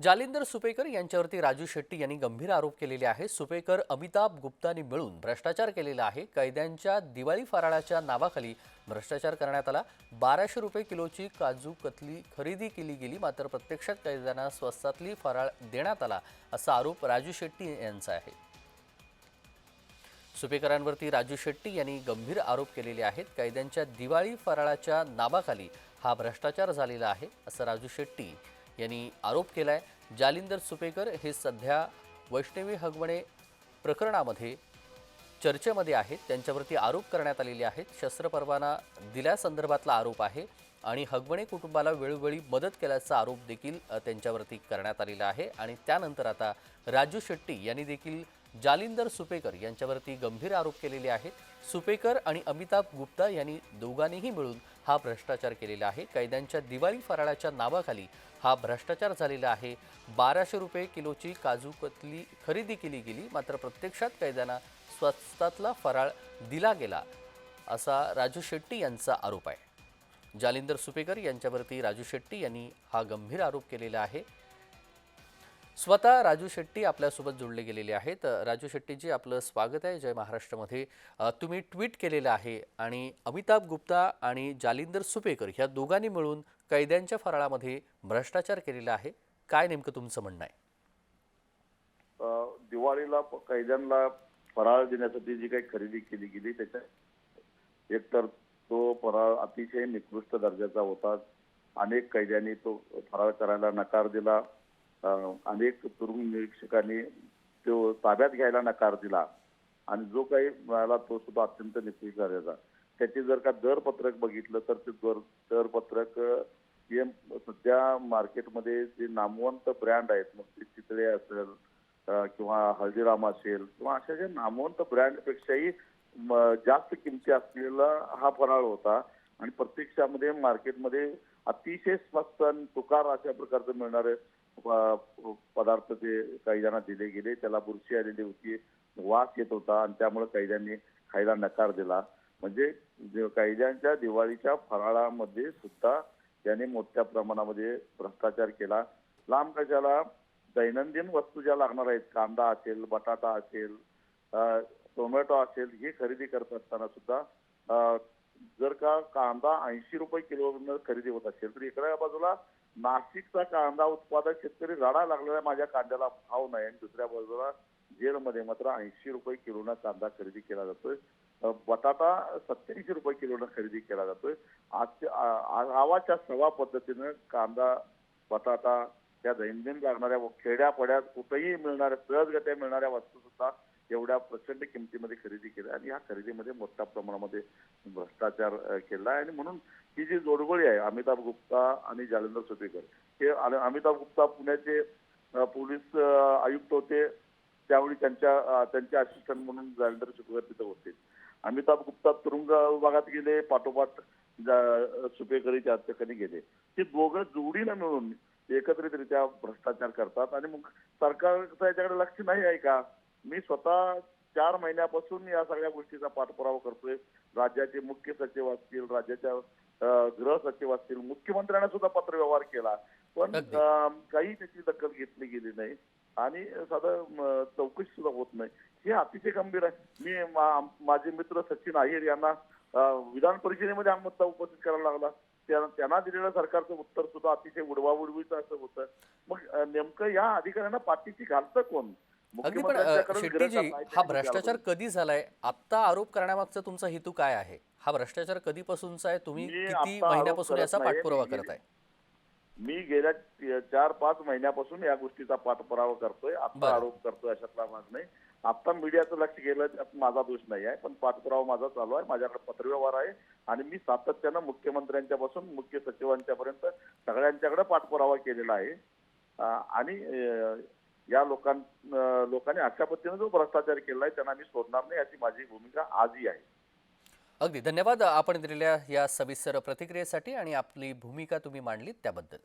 जालिंदर सुपेकर यांच्यावरती राजू शेट्टी यांनी गंभीर आरोप केलेले आहे सुपेकर अमिताभ गुप्तानी मिळून भ्रष्टाचार केलेला आहे. कैद्यांच्या दिवाळी फराळाच्या नावाखाली भ्रष्टाचार करण्यात आला. बाराशे रुपये किलोची काजू कतली खरेदी केली गेली मात्र प्रत्यक्षात कैद्यांना स्वस्तातली फराळ देण्यात आला असा आरोप राजू शेट्टी यांचा आहे. सुपेकरांवरती राजू शेट्टी यांनी गंभीर आरोप केलेले आहेत. कैद्यांच्या दिवाळी फराळाच्या नावाखाली हा भ्रष्टाचार झालेला आहे असं राजू शेट्टी यांनी आरोप केला आहे जालिंदर सुपेकर हे सध्या वैष्णवी हगवणे प्रकरणामध्ये चर्चेमध्ये आहेत. त्यांच्यावरती आरोप करण्यात आलेले आहेत. शस्त्रपरवाना दिल्यासंदर्भातला आरोप आहे आणि हगवणे कुटुंबाला वेळोवेळी मदत केल्याचा आरोप देखील त्यांच्यावरती करण्यात आलेला आहे. आणि त्यानंतर आता राजू शेट्टी यांनी देखील जालिंदर सुपेकर यांच्यावरती गंभीर आरोप केलेले आहेत. सुपेकर आणि अमिताभ गुप्ता यांनी दोघांनीही मिळून हा भ्रष्टाचार केलेला आहे. कैद्यांच्या दिवाळी फराळाच्या नावाखाली हा भ्रष्टाचार झालेला आहे. बाराशे रुपये किलोची काजू कतली खरेदी केली गेली मात्र प्रत्यक्षात कैद्यांना स्वस्तातला फराळ दिला गेला असा राजू शेट्टी यांचा आरोप आहे. जालिंदर सुपेकर यांच्यावरती राजू शेट्टी यांनी हा गंभीर आरोप केलेला आहे. स्वतः राजू शेट्टी आपल्यासोबत जोडले गेलेले आहेत. राजू शेट्टीजी आपलं स्वागत आहे जय महाराष्ट्रामध्ये. तुम्ही ट्विट केलेलं आहे आणि अमिताभ गुप्ता आणि जालिंदर सुपेकर ह्या दोघांनी मिळून कैद्यांच्या फराळामध्ये भ्रष्टाचार केलेला आहे. काय नेमकं तुमचं म्हणणं आहे? दिवाळीला प- कैद्यांना फराळ देण्यासाठी जी काही खरेदी केली गेली त्याच्या एकतर तो फराळ अतिशय निकृष्ट दर्जाचा होता. अनेक कैद्यांनी तो फराळ करायला नकार दिला. अनेक तुरुंग निरीक्षकांनी तो ताब्यात घ्यायला नकार दिला. आणि जो काही मिळाला तो सुद्धा अत्यंत निश्चित झालेला. त्याचे जर का दरपत्रक बघितलं तर ते दर दरपत्रक हे सध्या मार्केटमध्ये जे नामवंत ब्रँड आहेत मग ते चितळे असेल किंवा हल्दीराम असेल किंवा अशा ज्या नामवंत ब्रँडपेक्षाही म, जास्त किमती असलेला हा फराळ होता. आणि प्रत्यक्षामध्ये मार्केटमध्ये अतिशय स्वस्त आणि तुकार अशा प्रकारचं मिळणारे पदार्थ ते कैद्यांना दिले गेले. त्याला बुरशी आलेली होती. वास येत होता आणि त्यामुळे कैद्यांनी खायला नकार दिला. म्हणजे कैद्यांच्या दिवाळीच्या फराळामध्ये सुद्धा त्याने मोठ्या प्रमाणामध्ये भ्रष्टाचार केला. लांब कशाला? दैनंदिन वस्तू ज्या लागणार आहेत कांदा असेल बटाटा असेल टोमॅटो असेल हे खरेदी करत असताना सुद्धा जर का कांदा ऐंशी रुपये किलो खरेदी होत असेल तर इकडे बाजूला नाशिकचा कांदा उत्पादक शेतकरी रडा लागलेला माझ्या कांद्याला भाव नाही आणि दुसऱ्या बाजूला जेलमध्ये मात्र ऐंशी रुपये किलोनं कांदा खरेदी केला जातोय. बटाटा सत्याऐंशी रुपये किलोनं खरेदी केला जातोय. आजच्या गावाच्या आवाच्या सवा पद्धतीनं कांदा बटाटा त्या दैनंदिन लागणाऱ्या खेड्यापड्यात कुठेही मिळणाऱ्या सहजगत्या मिळणाऱ्या वस्तू सुद्धा एवढ्या प्रचंड किमतीमध्ये खरेदी केली आणि या खरेदीमध्ये मोठ्या प्रमाणामध्ये भ्रष्टाचार केला आहे. आणि म्हणून ही जी जोडगोळी आहे अमिताभ गुप्ता आणि जालेंद्र सुपेकर हे आणि अमिताभ गुप्ता पुण्याचे पोलीस आयुक्त होते. त्यावेळी त्यांच्या त्यांचे असिस्टंट म्हणून जालेंद्र सुपेकर तिथे होते. अमिताभ गुप्ता तुरुंग विभागात गेले पाठोपाठ जा- सुपेकरी त्या ठिकाणी गेले. ते दोघं जोडीनं मिळून एकत्रितरित्या भ्रष्टाचार करतात. आणि मग सरकारचं याच्याकडे लक्ष नाही आहे का? मी स्वतः चार महिन्यापासून या सगळ्या गोष्टीचा पाठपुरावा करतोय. राज्याचे मुख्य सचिव असतील राज्याच्या गृह सचिव असतील मुख्यमंत्र्यांना सुद्धा पत्रव्यवहार केला. पण काही त्याची दखल घेतली गेली नाही आणि साधं चौकशी सुद्धा होत नाही. हे अतिशय गंभीर आहे. मी मा- माझे मित्र सचिन अहिर यांना विधान परिषदेमध्ये हा मुद्दा उपस्थित करायला लागला. त्या- त्यांना दिलेलं सरकारचं उत्तर सुद्धा अतिशय उडवाउडवीचं असं होतं. मग नेमकं या अधिकाऱ्यांना पाठीची घालतं कोण? अगदी पण शेट्टीजी हा भ्रष्टाचार कधी झालाय? आत्ता आरोप करण्यामागचा तुमचा हेतू काय आहे? हा भ्रष्टाचार कधीपासूनचा आहे? तुम्ही किती महिन्यापासून याचा. पाठपुरावा करत आहे मी गेल्या चार पाच महिन्यापासून या गोष्टीचा पाठपुरावा करतोय. आता आरोप करतोय अशातला भाग नाही आता मीडियाचं लक्ष गेलं त्यात माझा दोष नाही आहे पण पाठपुरावा माझा चालू आहे. माझ्याकडे पत्रव्यवहार आहे आणि मी सातत्यानं मुख्यमंत्र्यांच्या पासून मुख्य सचिवांच्या पर्यंत सगळ्यांच्याकडे पाठपुरावा केलेला आहे. आणि या लोकां लोकांनी अशा पद्धतीने जो भ्रष्टाचार केला आहे त्यांना मी सोडणार नाही याची माझी भूमिका आजही आहे. अगदी. धन्यवाद आपण दिलेल्या या सविस्तर प्रतिक्रियेसाठी आणि आपली भूमिका तुम्ही मांडलीत त्याबद्दल.